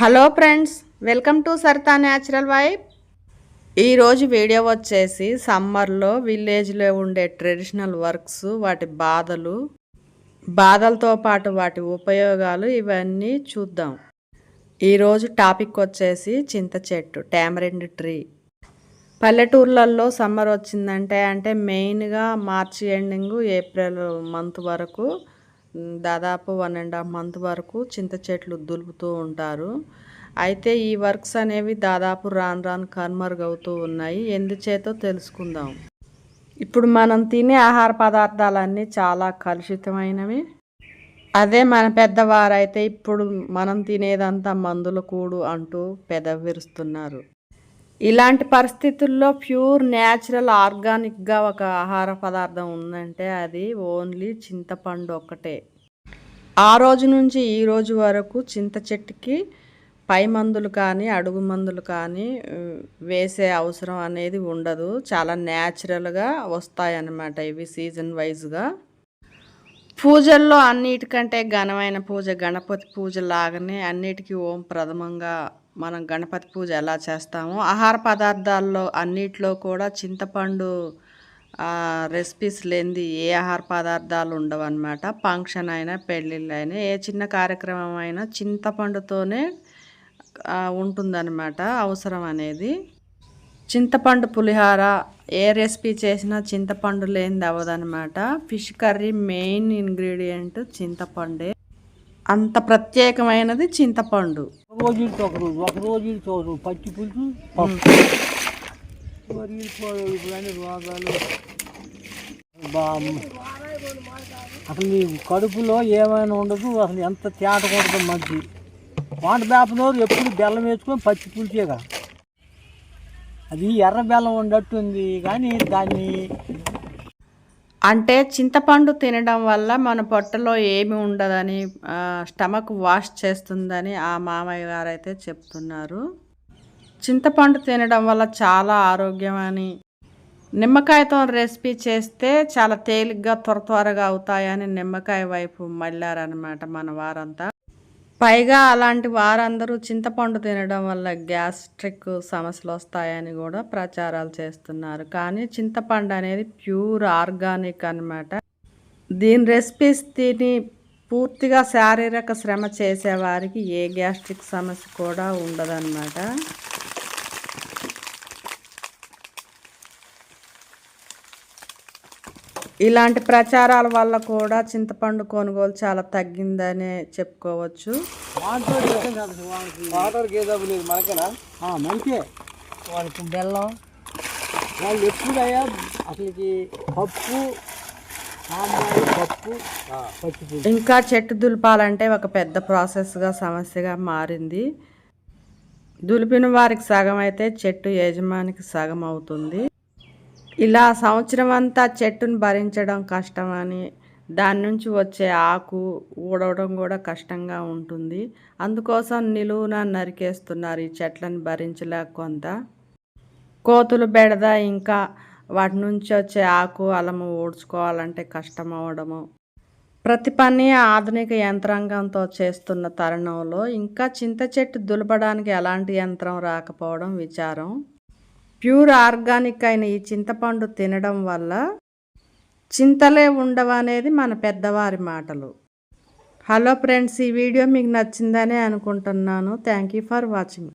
Hello friends welcome to Saritha natural vibe. ఈరోజు video వచ్చేసి సమ్మర్లో విలేజ్లో ఉండే ట్రెడిషనల్ వర్క్స్ వాటి బాధలు బాధలతో పాటు వాటి ఉపయోగాలు ఇవన్నీ చూద్దాం. ఈరోజు టాపిక్ వచ్చేసి చింత చెట్టు టామరెండ్ ట్రీ. పల్లెటూర్లలో సమ్మర్ వచ్చిందంటే అంటే మెయిన్గా మార్చి ఎండింగ్ ఏప్రిల్ మంత్ వరకు దాదాపు వన్ అండ్ హాఫ్ మంత్ వరకు చింత చెట్లు దులుపుతూ ఉంటారు. అయితే ఈ వర్క్స్ అనేవి దాదాపు రాను రాను కనుమరుగవుతూ ఉన్నాయి. ఎందుచేతో తెలుసుకుందాం. ఇప్పుడు మనం తినే ఆహార పదార్థాలన్నీ చాలా కలుషితమైనవి. అదే మన పెద్దవారైతే ఇప్పుడు మనం తినేదంతా మందుల కూడు అంటూ పెదవిరుస్తున్నారు. ఇలాంటి పరిస్థితుల్లో ప్యూర్ న్యాచురల్ ఆర్గానిక్గా ఒక ఆహార పదార్థం ఉందంటే అది ఓన్లీ చింతపండు ఒక్కటే. ఆ రోజు నుంచి ఈ రోజు వరకు చింత చెట్టుకి పై మందులు కానీ అడుగు మందులు కానీ వేసే అవసరం అనేది ఉండదు. చాలా న్యాచురల్గా వస్తాయన్నమాట ఇవి సీజన్ వైజ్గా. పూజల్లో అన్నిటికంటే ఘనమైన పూజ గణపతి పూజ లాగానే అన్నిటికీ ఓం ప్రథమంగా మనం గణపతి పూజ ఎలా చేస్తామో ఆహార పదార్థాల్లో అన్నిట్లో కూడా చింతపండు రెసిపీస్ లేనిది ఏ ఆహార పదార్థాలు ఉండవు అనమాట ఫంక్షన్ అయినా పెళ్ళిళ్ళు అయినా ఏ చిన్న కార్యక్రమం అయినా చింతపండుతోనే ఉంటుందన్నమాట అవసరం అనేది. చింతపండు పులిహార ఏ రెసిపీ చేసినా చింతపండు లేనిది అవ్వదనమాట ఫిష్ కర్రీ మెయిన్ ఇంగ్రీడియంట్ చింతపండే. అంత ప్రత్యేకమైనది చింతపండు. రోజు ఒక రోజు ఒక రోజు ఒక పచ్చి పులుసు మరి ఇవన్నీ రోగాలు. అసలు నీ కడుపులో ఏమైనా ఉండదు అసలు ఎంత తేట కొడదు మంచి వాటి వేపనోరు ఎప్పుడు బెల్లం వేసుకొని పచ్చి పులిచేగా అది ఎర్ర బెల్లం ఉండట్టుంది కానీ దాన్ని అంటే చింతపండు తినడం వల్ల మన పొట్టలో ఏమి ఉండదని స్టమక్ వాష్ చేస్తుందని ఆ మామయ్య గారు అయితే చెప్తున్నారు. చింతపండు తినడం వల్ల చాలా ఆరోగ్యం అని నిమ్మకాయతో రెసిపీ చేస్తే చాలా తేలిగ్గా త్వర త్వరగా అవుతాయని నిమ్మకాయ వైపు మళ్ళారనమాట మన వారంతా. పైగా అలాంటి వారందరూ చింతపండు తినడం వల్ల గ్యాస్ట్రిక్ సమస్యలు వస్తాయని కూడా ప్రచారాలు చేస్తున్నారు. కానీ చింతపండు అనేది ప్యూర్ ఆర్గానిక్ అనమాట దీని రెసిపీస్ తిని పూర్తిగా శారీరక శ్రమ చేసేవారికి ఏ గ్యాస్ట్రిక్ సమస్య కూడా ఉండదన్నమాట. ఇలాంటి ప్రచారాల వల్ల కూడా చింతపండు కొనుగోలు చాలా తగ్గిందనే చెప్పుకోవచ్చు. వాళ్ళకి బెల్లం. వాళ్ళు ఎప్పుడయ్యా అసలుకి పప్పు ఇంకా చెట్టు దులపాలంటే ఒక పెద్ద ప్రాసెస్గా సమస్యగా మారింది. దులిపిన వారికి సగం అయితే చెట్టు యజమానికి సగం అవుతుంది. ఇలా సంవత్సరం అంతా చెట్టును భరించడం కష్టమని దాని నుంచి వచ్చే ఆకు ఊడవడం కూడా కష్టంగా ఉంటుంది. అందుకోసం నిలువున నరికేస్తున్నారు ఈ చెట్లను భరించలేక కొంత. కోతులు బెడద ఇంకా వాటి నుంచి వచ్చే ఆకు అలము ఊడ్చుకోవాలంటే కష్టం అవడము ప్రతి పని ఆధునిక యంత్రాంగంతో చేస్తున్న తరుణంలో ఇంకా చింత చెట్టు దులపడానికి ఎలాంటి యంత్రం రాకపోవడం విచారం. ప్యూర్ ఆర్గానిక్ అయిన ఈ చింతపండు తినడం వల్ల చింతలే ఉండవనేది మన పెద్దవారి మాటలు. హలో ఫ్రెండ్స్ ఈ వీడియో మీకు నచ్చిందనే అనుకుంటున్నాను. Thank you for watching